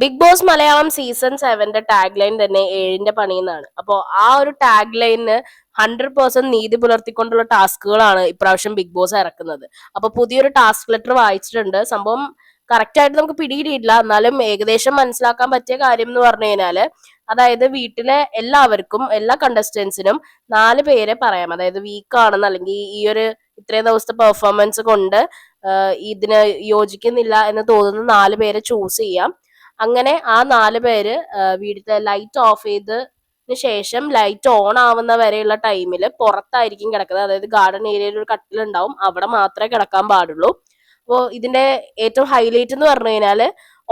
Big boss Malayalam season സെവന്റെ tag line തന്നെ ഏഴിന്റെ പണി എന്നാണ് ആ ഒരു ടാഗ് ലൈനിന് ഹൺഡ്രഡ് പേഴ്സെന്റ് നീതി പുലർത്തിക്കൊണ്ടുള്ള ടാസ്കുകളാണ് ഇപ്രാവശ്യം ബിഗ് ബോസ് ഇറക്കുന്നത്. അപ്പൊ പുതിയൊരു ടാസ്ക് ലെറ്റർ വായിച്ചിട്ടുണ്ട്. സംഭവം കറക്റ്റ് ആയിട്ട് നമുക്ക് പിടികിട്ടിയിട്ടില്ല. എന്നാലും ഏകദേശം മനസ്സിലാക്കാൻ പറ്റിയ കാര്യം എന്ന് പറഞ്ഞു കഴിഞ്ഞാൽ അതായത് വീട്ടിലെ എല്ലാവർക്കും എല്ലാ കണ്ടസ്റ്റൻസിനും നാല് പേരെ പറയാം. അതായത് വീക്ക് ആണെന്ന് അല്ലെങ്കിൽ ഈ ഒരു ഇത്രയും ദിവസത്തെ പെർഫോമൻസ് കൊണ്ട് ഇതിന് യോജിക്കുന്നില്ല എന്ന് തോന്നുന്ന നാല് പേരെ ചൂസ് ചെയ്യാം. അങ്ങനെ ആ നാല് പേര് വീടിന്റെ ലൈറ്റ് ഓഫ് ചെയ്ത് ശേഷം ലൈറ്റ് ഓൺ ആവുന്ന വരെയുള്ള ടൈമിൽ പുറത്തായിരിക്കും കിടക്കുന്നത്. അതായത് ഗാർഡൻ ഏരിയയിൽ ഒരു കട്ടിലുണ്ടാവും അവിടെ മാത്രമേ കിടക്കാൻ പാടുള്ളൂ. അപ്പോൾ ഇതിന്റെ ഏറ്റവും ഹൈലൈറ്റ് എന്ന് പറഞ്ഞു കഴിഞ്ഞാൽ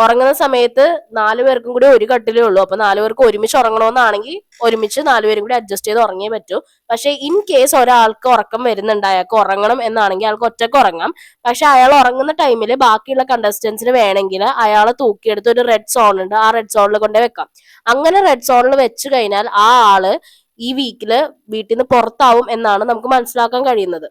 ഉറങ്ങുന്ന സമയത്ത് നാലു പേർക്കും കൂടി ഒരു കട്ടിലേ ഉള്ളൂ. അപ്പൊ നാലു പേർക്ക് ഒരുമിച്ച് ഉറങ്ങണമെന്നാണെങ്കിൽ ഒരുമിച്ച് നാലുപേരും കൂടി അഡ്ജസ്റ്റ് ചെയ്ത് ഉറങ്ങിയേ പറ്റൂ. പക്ഷെ ഇൻ കേസ് ഒരാൾക്ക് ഉറക്കം വരുന്നുണ്ട് അയാൾക്ക് ഉറങ്ങണം എന്നാണെങ്കിൽ അയാൾക്ക് ഒറ്റയ്ക്ക് ഉറങ്ങാം. പക്ഷെ അയാൾ ഉറങ്ങുന്ന ടൈമിൽ ബാക്കിയുള്ള കണ്ടസ്റ്റൻസിന് വേണമെങ്കിൽ അയാളെ തൂക്കിയെടുത്ത് ഒരു റെഡ് സോൺ ഉണ്ട് ആ റെഡ് സോണിൽ കൊണ്ടേ വെക്കാം. അങ്ങനെ റെഡ് സോണിൽ വെച്ച് കഴിഞ്ഞാൽ ആ ആൾ ഈ വീക്കിൽ വീട്ടിൽ നിന്ന് പുറത്താവും എന്നാണ് നമുക്ക് മനസ്സിലാക്കാൻ കഴിയുന്നത്.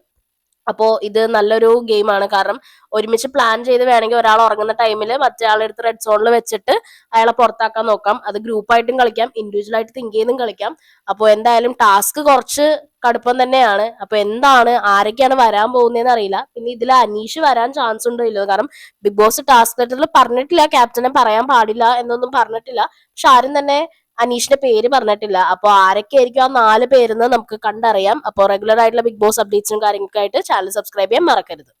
അപ്പോ ഇത് നല്ലൊരു ഗെയിമാണ്. കാരണം ഒരുമിച്ച് പ്ലാൻ ചെയ്ത് വേണമെങ്കിൽ ഒരാൾ ഉറങ്ങുന്ന ടൈമിൽ മറ്റേ ആളെടുത്ത് റെഡ് സോണിൽ വെച്ചിട്ട് അയാളെ പുറത്താക്കാൻ നോക്കാം. അത് ഗ്രൂപ്പായിട്ടും കളിക്കാം ഇൻഡിവിജ്വൽ ആയിട്ട് തിങ്ക് ചെയ്തും കളിക്കാം. അപ്പോൾ എന്തായാലും ടാസ്ക് കുറച്ച് കടുപ്പം തന്നെയാണ്. അപ്പൊ എന്താണ് ആരൊക്കെയാണ് വരാൻ പോകുന്നതെന്ന് അറിയില്ല. പിന്നെ ഇതിൽ അനീഷ് വരാൻ ചാൻസ് ഉണ്ടോ ഇല്ലയോ കാരണം ബിഗ് ബോസ് ടാസ്ക് ലെറ്ററിൽ പറഞ്ഞിട്ടില്ല ക്യാപ്റ്റനെ പറയാൻ പാടില്ല എന്നൊന്നും പറഞ്ഞിട്ടില്ല. പക്ഷെ ആരും തന്നെ അനീഷിന്റെ പേര് പറഞ്ഞിട്ടില്ല. അപ്പൊ ആരൊക്കെ ആയിരിക്കും ആ നാല് പേരെന്ന് നമുക്ക് കണ്ടറിയാം. അപ്പോൾ റെഗുലർ ആയിട്ടുള്ള ബിഗ് ബോസ് അപ്ഡേറ്റ്സും കാര്യങ്ങൾക്കായിട്ട് ചാനൽ സബ്സ്ക്രൈബ് ചെയ്യാൻ മറക്കരുത്.